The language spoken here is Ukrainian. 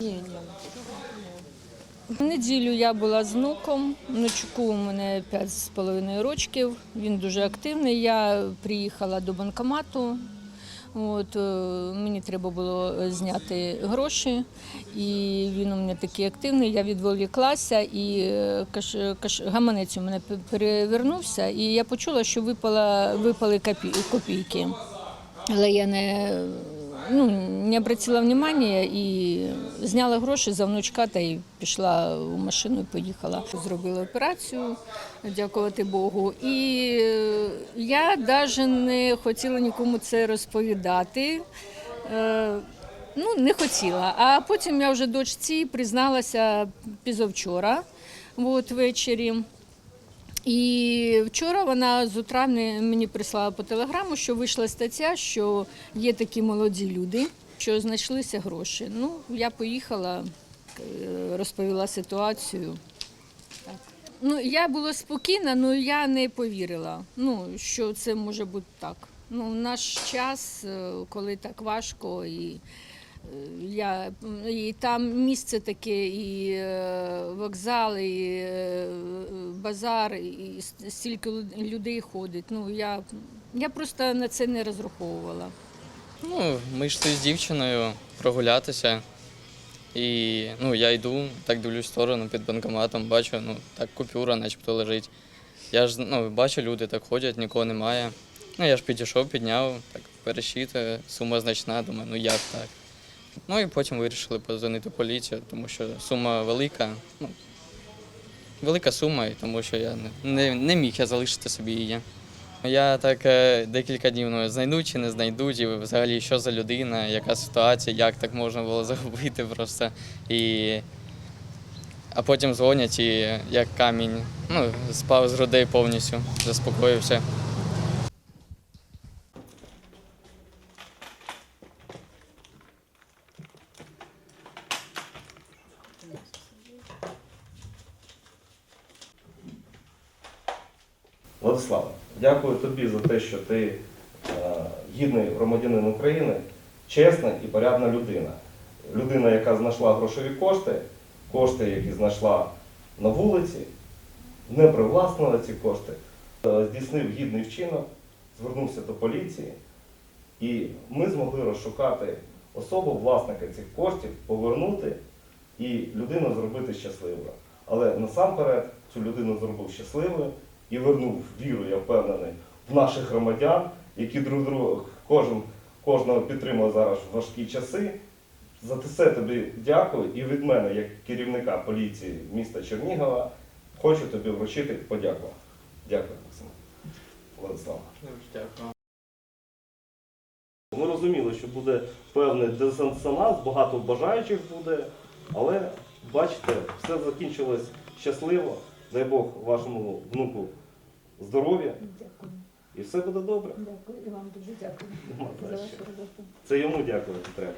Ні, ні. В неділю я була з внуком. Внучку у мене 5,5 років. Він дуже активний. Я приїхала до банкомату. От, е, мені треба було зняти гроші, і він у мене такий активний. Я відволіклася, і е, каш, каш, гаманець у мене перевернувся, і я почула, що випала, випали копі- копійки. Але я не, ну, не обратила внимання і зняла гроші за внучка та й пішла в машину і поїхала. Зробила операцію, дякувати Богу. І е, я навіть не хотіла нікому це розповідати. Е, Ну, не хотіла. А потім я вже дочці призналася пізовчора, от ввечері. І вчора вона з утра мені прислала по телеграму, що вийшла стаття, що є такі молоді люди, що знайшлися гроші. Ну, я поїхала, е, розповіла ситуацію. Так. Ну, я була спокійна, але я не повірила, ну, що це може бути так. Ну, в наш час, е, коли так важко, і я, і там місце таке, і е, вокзал, і е, базар, і стільки людей ходить. Ну, я, я просто на це не розраховувала. Ну, ми йшли з дівчиною прогулятися. І ну, я йду, так дивлюсь в сторону під банкоматом, бачу, ну, так купюра начебто лежить. Я ж ну, бачу, люди так ходять, нікого немає. Ну, я ж підійшов, підняв, так пересчитую, сума значна, думаю, ну як так. Ну і потім вирішили позвонити поліцію, тому що сума велика. Ну, велика сума, і тому що я не, не, міг я залишити собі її. Я так е, декілька днів ну, знайду чи не знайду, і взагалі що за людина, яка ситуація, як так можна було загубити просто. І... А потім дзвонять і як камінь. Ну, спав з грудей повністю, заспокоївся. Владислава, дякую тобі за те, що ти е, гідний громадянин України, чесна і порядна людина. Людина, яка знайшла грошові кошти, кошти, які знайшла на вулиці, не привласнила ці кошти, е, здійснив гідний вчинок, звернувся до поліції, і ми змогли розшукати особу власника цих коштів, повернути і людину зробити щасливою. Але насамперед цю людину зробив щасливою і вернув віру, я впевнений, в наших громадян, які друг друга кожен кожного підтримує зараз в важкі часи. За це тобі дякую. І від мене, як керівника поліції міста Чернігова, хочу тобі вручити подяку. Дякую, Максим. Владислав. Дякую. Ми розуміли, що буде певний дисонанс, багато бажаючих буде, але бачите, все закінчилось щасливо. Дай Бог вашому внуку здоров'я Дякую, і все буде добре. дякую і вам дуже дякую за вашу роботу. Це йому дякувати треба.